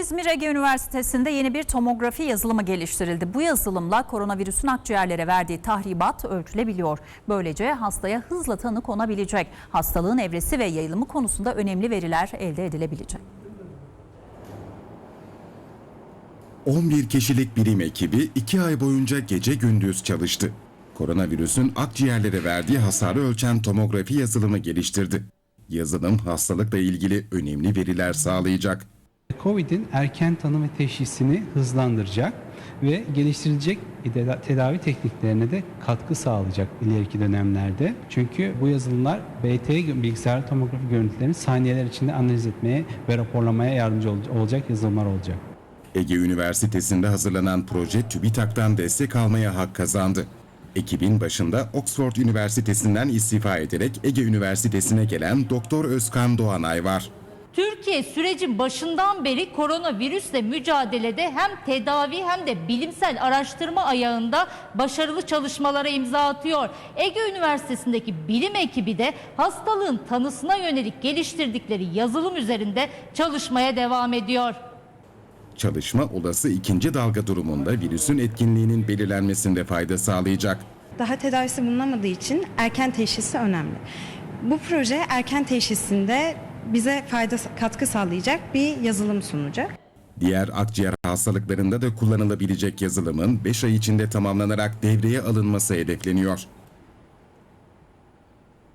İzmir Ege Üniversitesi'nde yeni bir tomografi yazılımı geliştirildi. Bu yazılımla koronavirüsün akciğerlere verdiği tahribat ölçülebiliyor. Böylece hastaya hızla tanı konabilecek. Hastalığın evresi ve yayılımı konusunda önemli veriler elde edilebilecek. 11 kişilik bilim ekibi 2 ay boyunca gece gündüz çalıştı. Koronavirüsün akciğerlere verdiği hasarı ölçen tomografi yazılımı geliştirdi. Yazılım hastalıkla ilgili önemli veriler sağlayacak. Covid'in erken tanı ve teşhisini hızlandıracak ve geliştirilecek tedavi tekniklerine de katkı sağlayacak ileriki dönemlerde. Çünkü bu yazılımlar BT bilgisayar tomografi görüntülerini saniyeler içinde analiz etmeye ve raporlamaya yardımcı ol- olacak yazılımlar olacak. Ege Üniversitesi'nde hazırlanan proje TÜBİTAK'tan destek almaya hak kazandı. Ekibin başında Oxford Üniversitesi'nden istifa ederek Ege Üniversitesi'ne gelen Doktor Özkan Doğanay var. Türkiye sürecin başından beri koronavirüsle mücadelede hem tedavi hem de bilimsel araştırma ayağında başarılı çalışmalara imza atıyor. Ege Üniversitesi'ndeki bilim ekibi de hastalığın tanısına yönelik geliştirdikleri yazılım üzerinde çalışmaya devam ediyor. Çalışma olası ikinci dalga durumunda virüsün etkinliğinin belirlenmesinde fayda sağlayacak. Daha tedavisi bulunamadığı için erken teşhisi önemli. Bu proje erken teşhisinde bize fayda katkı sağlayacak bir yazılım sunacak. Diğer akciğer hastalıklarında da kullanılabilecek yazılımın 5 ay içinde tamamlanarak devreye alınması hedefleniyor.